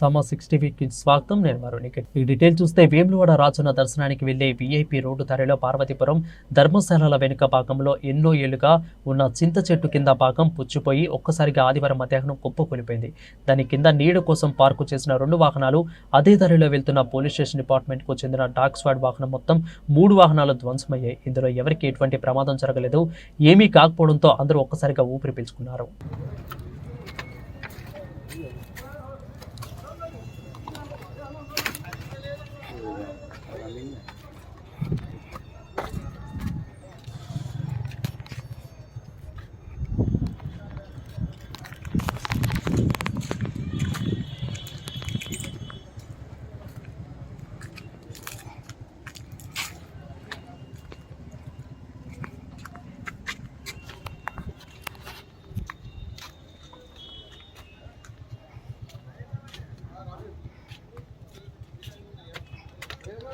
సమ సిక్స్టీ కి స్వాగతం. నేను మరోనికి ఈ డీటెయిల్ చూస్తే వేములవాడ రాజున్న దర్శనానికి వెళ్ళే వీఐపీ రోడ్డు ధరలో పార్వతీపురం ధర్మశాలల వెనుక భాగంలో ఎన్నో ఏళ్ళుగా ఉన్న చింత చెట్టు కింద భాగం పుచ్చిపోయి ఒక్కసారిగా ఆదివారం మధ్యాహ్నం కుప్పకూలిపోయింది దాని కింద నీడ కోసం పార్కు చేసిన రెండు వాహనాలు అదే ధరలో వెళ్తున్న పోలీస్ స్టేషన్ డిపార్ట్మెంట్కు చెందిన డాగ్ స్వాడ్ వాహనం మొత్తం మూడు వాహనాలు ధ్వంసమయ్యాయి. ఇందులో ఎవరికి ఎటువంటి ప్రమాదం జరగలేదు ఏమీ కాకపోవడంతో అందరూ ఒక్కసారిగా ఊపిరి పీల్చుకున్నారు. Maraming na.